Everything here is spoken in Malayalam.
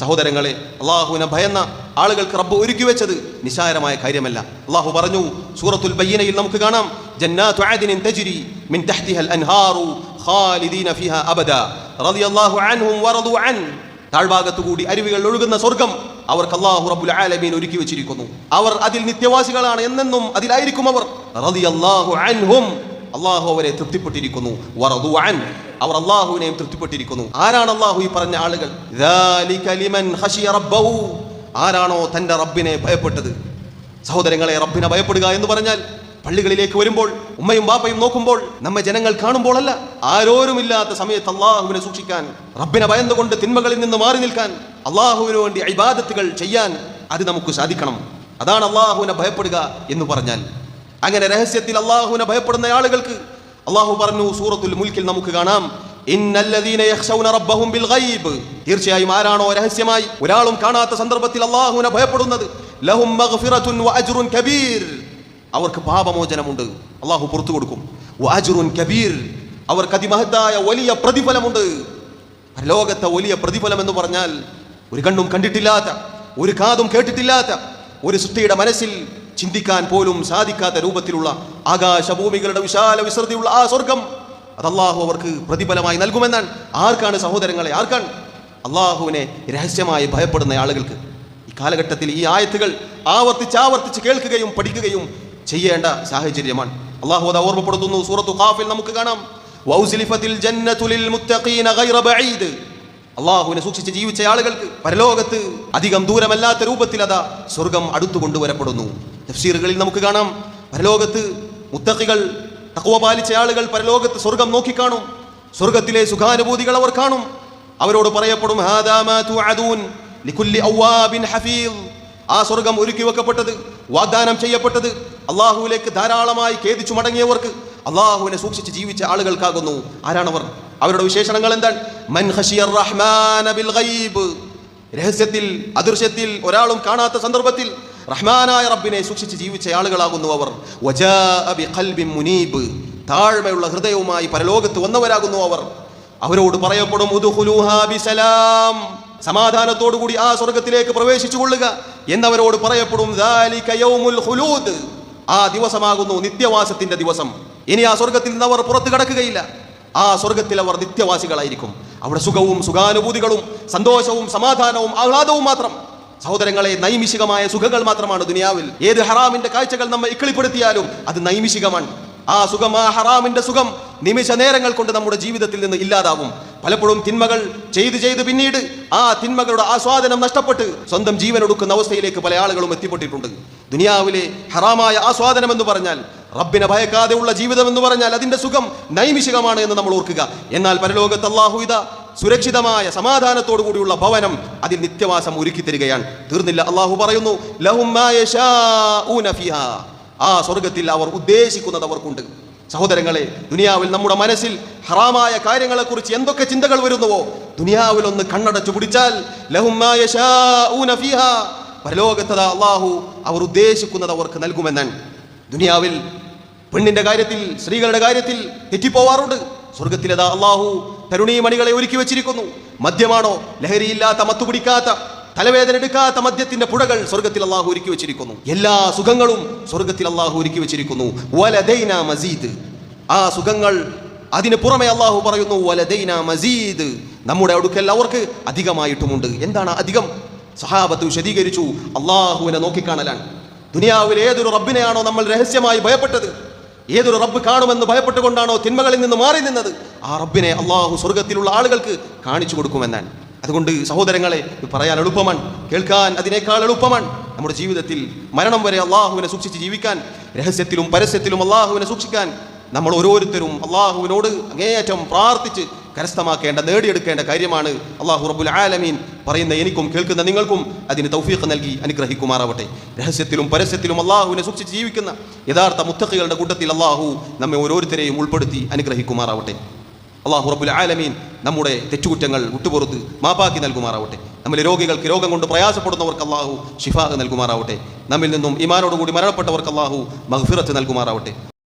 സഹോദരങ്ങളെ അള്ളാഹുവിനെ ഭയന്ന ആളുകൾക്ക് റബ്ബ് ഒരുക്കി വെച്ചത് നിസാരമായ കാര്യമല്ല. അള്ളാഹു പറഞ്ഞു സൂറത്തുൽ ബയ്യനയിൽ നമുക്ക് കാണാം ജന്നാത്തു ആദിനിൻ തജ്രി മിൻ അൻഹാറു ഖാലിദീന അബദ റളിയല്ലാഹു അൻഹും വറദു അൻ. അരുവികൾ ഒഴുകുന്ന സ്വർഗം അവർക്ക് അള്ളാഹു റബ്ബുൽ ആലമീൻ ഒരുക്കി വെച്ചിരിക്കുന്നു. അവർ അതിൽ നിത്യവാസികളാണ് എന്നെന്നും അതിലായിരിക്കും അവർ. റളിയല്ലാഹു അൻഹും. അള്ളാഹു അവരെ തൃപ്തിപ്പെട്ടിരിക്കുന്നു. വറദു അൻ. അവർ അള്ളാഹുവിനെയും തൃപ്തിപ്പെട്ടിരിക്കുന്നു. ആരാണ് അള്ളാഹു ഈ പറഞ്ഞ ആളുകൾ? ആരാണോ തന്റെ റബ്ബിനെ ഭയപ്പെട്ടത്? സഹോദരങ്ങളെ റബ്ബിനെ ഭയപ്പെടുക എന്ന് പറഞ്ഞാൽ പള്ളികളിലേക്ക് വരുമ്പോൾ ഉമ്മയും ബാപ്പയും നോക്കുമ്പോൾ നമ്മെ ജനങ്ങൾ കാണുമ്പോൾ അല്ല ആരോരുമില്ലാത്ത സമയത്ത് അള്ളാഹുവിനെ സൂക്ഷിക്കാൻ റബ്ബിനെ ഭയന്നുകൊണ്ട് തിന്മകളിൽ നിന്ന് മാറി നിൽക്കാൻ അള്ളാഹുവിന് വേണ്ടി ഇബാദത്തുകൾ ചെയ്യാൻ അത് നമുക്ക് സാധിക്കണം. അതാണ് അള്ളാഹുവിനെ ഭയപ്പെടുക എന്ന് പറഞ്ഞാൽ. അങ്ങനെ രഹസ്യത്തിൽ അള്ളാഹുവിനെ ഭയപ്പെടുന്ന ആളുകൾക്ക് അള്ളാഹു പറഞ്ഞു സൂറത്തുൽ മുൽക്കിൽ നമുക്ക് കാണാം. തീർച്ചയായും ആരാണോ രഹസ്യമായി ഒരാളും കാണാത്ത സന്ദർഭത്തിൽ അള്ളാഹുവിനെ ഭയപ്പെടുന്നത്? അവർക്ക് പാപമോചനമുണ്ട്. അള്ളാഹു പുറത്തു കൊടുക്കും. കബീർ. അവർക്ക് അതിമഹത്തായ വലിയ പ്രതിഫലമുണ്ട്. ലോകത്തെ വലിയ പ്രതിഫലം എന്ന് പറഞ്ഞാൽ ഒരു കണ്ണും കണ്ടിട്ടില്ലാത്ത ഒരു കാതും കേട്ടിട്ടില്ലാത്ത ഒരു സൃഷ്ടിയുടെ മനസ്സിൽ ചിന്തിക്കാൻ പോലും സാധിക്കാത്ത രൂപത്തിലുള്ള ആകാശഭൂമികളുടെ വിശാല വിസൃതിയുള്ള ആ സ്വർഗം. അത് അള്ളാഹു അവർക്ക് പ്രതിഫലമായി നൽകുമെന്നാണ്. ആർക്കാണ് സഹോദരങ്ങളെ? ആർക്കാണ്? അള്ളാഹുവിനെ രഹസ്യമായി ഭയപ്പെടുന്ന ആളുകൾക്ക്. ഈ കാലഘട്ടത്തിൽ ഈ ആയത്തുകൾ ആവർത്തിച്ച് ആവർത്തിച്ച് കേൾക്കുകയും പഠിക്കുകയും ചെയ്യേണ്ട സാഹചര്യമാണ്. അള്ളാഹു അത് ഓർമ്മപ്പെടുത്തുന്നു. സൂറത്തു ഖാഫിൽ നമുക്ക് കാണാം. അള്ളാഹുവിനെ സൂക്ഷിച്ച് ജീവിച്ച ആളുകൾക്ക് പരലോകത്ത് അധികം ദൂരമല്ലാത്ത രൂപത്തിൽ അതാ സ്വർഗം അടുത്തു കൊണ്ടുവരപ്പെടുന്നു തഫ്സീറുകളിൽ നമുക്ക് കാണാം. പരലോകത്ത് മുത്തഖികൾ തഖ്വ പാലിച്ച ആളുകൾ പരലോകത്ത് സ്വർഗം നോക്കിക്കാണും. സ്വർഗത്തിലെ സുഖാനുഭൂതികൾ അവർ കാണും. അവരോട് പറയപ്പെടും. ആ സ്വർഗം ഒരുക്കി വെക്കപ്പെട്ടത് വാഗ്ദാനം ചെയ്യപ്പെട്ടത് അള്ളാഹുവിലേക്ക് ധാരാളമായി ഖേദിച്ചു മടങ്ങിയവർക്ക് അള്ളാഹുവിനെ സൂക്ഷിച്ച് ജീവിച്ച ആളുകൾക്കാകുന്നു. ആരാണവർ അവരുടെ വിശേഷണങ്ങൾ എന്താണ്? മൻ റഹ്മാന ബിൽ ഗൈബ്. രഹസ്യത്തിൽ അദൃശ്യത്തിൽ ഒരാളും കാണാത്ത സന്ദർഭത്തിൽ റഹ്മാനായ റബ്ബിനെ സൂക്ഷിച്ച് ജീവിച്ച ആളുകളാകുന്നു അവർ. മുനീബ്. താഴ്മയുള്ള ഹൃദയവുമായി പരലോകത്ത് വന്നവരാകുന്നു അവർ. അവരോട് പറയപ്പെടും ബിസലാം. സമാധാനത്തോടുകൂടി ആ സ്വർഗത്തിലേക്ക് പ്രവേശിച്ചു കൊള്ളുക. എന്നവരോട് പറയപ്പെടും ആ ദിവസമാകുന്നു നിത്യവാസത്തിന്റെ ദിവസം. ഇനി ആ സ്വർഗത്തിൽ നിന്ന് അവർ പുറത്തു കടക്കുകയില്ല. ആ സ്വർഗത്തിൽ അവർ നിത്യവാസികളായിരിക്കും. അവിടെ സുഖവും സുഖാനുഭൂതികളും സന്തോഷവും സമാധാനവും ആഹ്ലാദവും മാത്രം. സഹോദരങ്ങളെ നൈമിഷികമായ സുഖങ്ങൾ മാത്രമാണ് ദുനിയാവിൽ. ഏത് ഹറാമിന്റെ കാഴ്ചകൾ നമ്മൾ ഇക്കിളിപ്പെടുത്തിയാലും അത് നൈമിഷികമാണ്. ആ സുഖം ആ ഹറാമിന്റെ സുഖം നിമിഷ നേരങ്ങൾ കൊണ്ട് നമ്മുടെ ജീവിതത്തിൽ നിന്ന് ഇല്ലാതാവും. പലപ്പോഴും തിന്മകൾ ചെയ്ത് ചെയ്ത് പിന്നീട് ആ തിന്മകളുടെ ആസ്വാദനം നഷ്ടപ്പെട്ട് സ്വന്തം ജീവൻ ഒടുക്കുന്ന അവസ്ഥയിലേക്ക് പല ആളുകളും എത്തിപ്പെട്ടിട്ടുണ്ട്. ദുനിയാവിലെ ഹറാമായ ആസ്വാദനം എന്ന് പറഞ്ഞാൽ റബ്ബിനെ ഭയക്കാതെയുള്ള ജീവിതം എന്ന് പറഞ്ഞാൽ അതിന്റെ സുഖം നൈമിഷികമാണ് എന്ന് നമ്മൾ ഓർക്കുക. എന്നാൽ പരലോകത്ത് അള്ളാഹുദ സുരക്ഷിതമായ സമാധാനത്തോടു കൂടിയുള്ള ഭവനം അതിൽ നിത്യവാസം ഒരുക്കി തരികയാണ്. തീർന്നില്ല. അള്ളാഹു പറയുന്നു. ആ സ്വർഗത്തിൽ അവർ ഉദ്ദേശിക്കുന്നത് അവർക്കുണ്ട്. സഹോദരങ്ങളെ ദുനിയാവിൽ നമ്മുടെ മനസ്സിൽ ഹറാമായ കാര്യങ്ങളെക്കുറിച്ച് എന്തൊക്കെ ചിന്തകൾ വരുന്നുവോ ദുനിയാവിൽ ഒന്ന് കണ്ണടച്ചു പിടിച്ചാൽ. പരലോകത്തതാ അള്ളാഹു അവർ ഉദ്ദേശിക്കുന്നത് അവർക്ക് നൽകുമെന്നാണ്. ദുനിയാവിൽ പെണ്ണിന്റെ കാര്യത്തിൽ സ്ത്രീകളുടെ കാര്യത്തിൽ തെറ്റിപ്പോവാറുണ്ട്. സ്വർഗത്തിലതാ അള്ളാഹു തരുണീമണികളെ ഒരുക്കി വെച്ചിരിക്കുന്നു. മദ്യമാണോ? ലഹരിയില്ലാത്ത മത്തുപിടിക്കാത്ത തലവേദന എടുക്കാത്ത മദ്യത്തിന്റെ പുഴകൾ സ്വർഗത്തിൽ അള്ളാഹു ഒരുക്കി വെച്ചിരിക്കുന്നു. എല്ലാ സുഖങ്ങളും സ്വർഗത്തിൽ അള്ളാഹു ഒരുക്കി വെച്ചിരിക്കുന്നു. മസീദ്. ആ സുഖങ്ങൾ അതിന് പുറമെ അള്ളാഹു പറയുന്നു മസീദ്. നമ്മുടെ അടുക്കൽ അവർക്ക് അധികമായിട്ടുമുണ്ട്. എന്താണ് അധികം? സഹാബത്ത് വിശദീകരിച്ചു അള്ളാഹുവിനെ നോക്കിക്കാണലാണ്. ദുനിയാവിൽ ഏതൊരു റബ്ബിനെയാണോ നമ്മൾ രഹസ്യമായി ഭയപ്പെട്ടത്? ഏതൊരു റബ്ബ് കാണുമെന്ന് ഭയപ്പെട്ടുകൊണ്ടാണോ തിന്മകളിൽ നിന്ന് മാറി നിന്നത്? ആ റബ്ബിനെ അള്ളാഹു സ്വർഗത്തിലുള്ള ആളുകൾക്ക് കാണിച്ചു കൊടുക്കുമെന്നാണ്. അതുകൊണ്ട് സഹോദരങ്ങളെ പറയാൻ എളുപ്പമാണ്. കേൾക്കാൻ അതിനേക്കാൾ എളുപ്പമാണ്. നമ്മുടെ ജീവിതത്തിൽ മരണം വരെ അള്ളാഹുവിനെ സൂക്ഷിച്ച് ജീവിക്കാൻ രഹസ്യത്തിലും പരസ്യത്തിലും അള്ളാഹുവിനെ സൂക്ഷിക്കാൻ നമ്മൾ ഓരോരുത്തരും അള്ളാഹുവിനോട് അങ്ങേയറ്റം പ്രാർത്ഥിച്ച് കരസ്ഥമാക്കേണ്ട നേടിയെടുക്കേണ്ട കാര്യമാണ് അള്ളാഹു റബുൽ ആലമീൻ പറയുന്ന എനിക്കും കേൾക്കുന്ന നിങ്ങൾക്കും അതിന് തൗഫീഖ് നൽകി അനുഗ്രഹിക്കുമാറാവട്ടെ. രഹസ്യത്തിലും പരസ്യത്തിലും അള്ളാഹുവിനെ സൂക്ഷിച്ച് ജീവിക്കുന്ന യഥാർത്ഥ മുത്തഖികളുടെ കൂട്ടത്തിൽ അള്ളാഹു നമ്മെ ഓരോരുത്തരെയും ഉൾപ്പെടുത്തി അനുഗ്രഹിക്കുമാറാവട്ടെ. അള്ളാഹു റബുൽ ആലമീൻ നമ്മുടെ തെറ്റുകുറ്റങ്ങൾ വിട്ടുപുറത്ത് മാപ്പാക്കി നൽകുമാറാവട്ടെ. നമ്മിലെ രോഗികൾക്ക് രോഗം കൊണ്ട് പ്രയാസപ്പെടുന്നവർക്ക് അള്ളാഹു ഷിഫാഹ് നൽകുമാറാവട്ടെ. നമ്മിൽ നിന്നും ഇമാനോടുകൂടി മരണപ്പെട്ടവർക്ക് അള്ളാഹു മഹ്ഫിറത്ത് നൽകുമാറാവട്ടെ.